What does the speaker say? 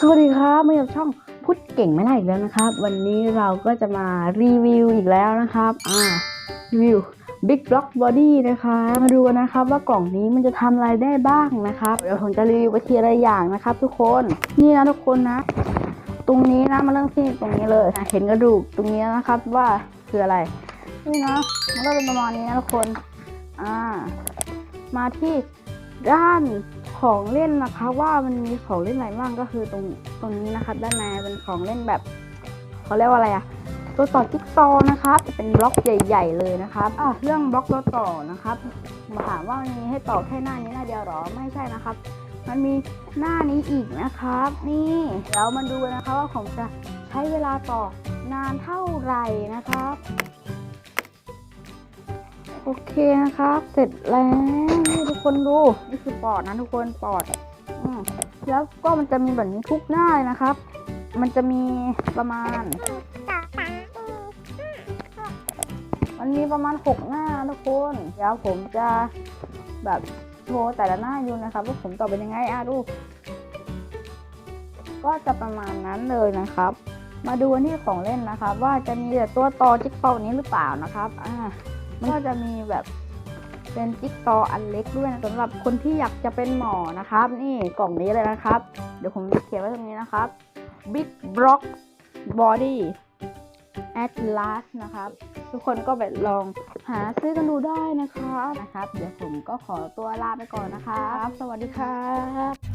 สวัสดีครับมาจากช่องพูดเก่งไม่ได้อีกแล้วนะครับ วันนี้เราก็จะมารีวิวอีกแล้วนะครับ อ่ารีวิว Big Block Body นะคะ มาดูกันนะครับว่ากล่องนี้มันจะทำอะไรได้บ้างนะครับ เดี๋ยวผมจะรีวิวไปทีละอย่างนะครับ ทุกคน นี่นะทุกคนนะ ตรงนี้นะมาเริ่มที่ตรงนี้เลย เห็นกระดูกตรงนี้นะครับว่าคืออะไร นี่นะมันก็เป็นประมาณนี้นะทุกคน อ่า มาที่ด้าน ของเล่นนะคะว่ามันมีของเล่นอะไรบ้างก็คือตรงตรงนี้นะครับด้านในเป็นของเล่นแบบเขาเรียกว่าอะไรอะตัวต่อจิ๊กซอนะครับเป็นบล็อกใหญ่ ๆ เลยนะครับอะเรื่องบล็อกตัวต่อนะครับมาถามว่ามันมีให้ต่อแค่หน้านี้หน้าเดียวหรอไม่ใช่นะครับ มันมีหน้านี้อีกนะครับ นี่เดี๋ยวมาดูนะคะว่าผมจะใช้เวลาต่อนานเท่าไหร่นะครับ โอเคนะครับ เสร็จแล้ว คนดูนี่คือปอดนะทุกคนปอดอแล้วก็มันจะมีแบบนี้ทุกหน้านะครับ มันจะมีประมาณมันมีประมาณหกหน้าทุกคนเดี๋ยวผมจะแบบโชว์แต่ละหน้าอยู่นะครับว่าผมต่อเป็นยังไงอะดู ก็จะประมาณนั้นเลยนะครับ มาดูกันที่ของเล่นนะครับ ว่าจะมีแต่ตัวต่อจิ๊กซอว์นี้หรือเปล่านะครับ อ่ามันก็จะมีแบบ เป็นจิ๊กซออันเล็กด้วยนะสำหรับคนที่อยากจะเป็นหมอนะครับ นี่กล่องนี้เลยนะครับ เดี๋ยวผมเขียนไว้ตรงนี้นะครับ Big Block Body Atlas นะครับ ทุกคนก็ไปลองหาซื้อกันดูได้นะครับนะครับ เดี๋ยวผมก็ขอตัวลาไปก่อนนะครับ สวัสดีครับ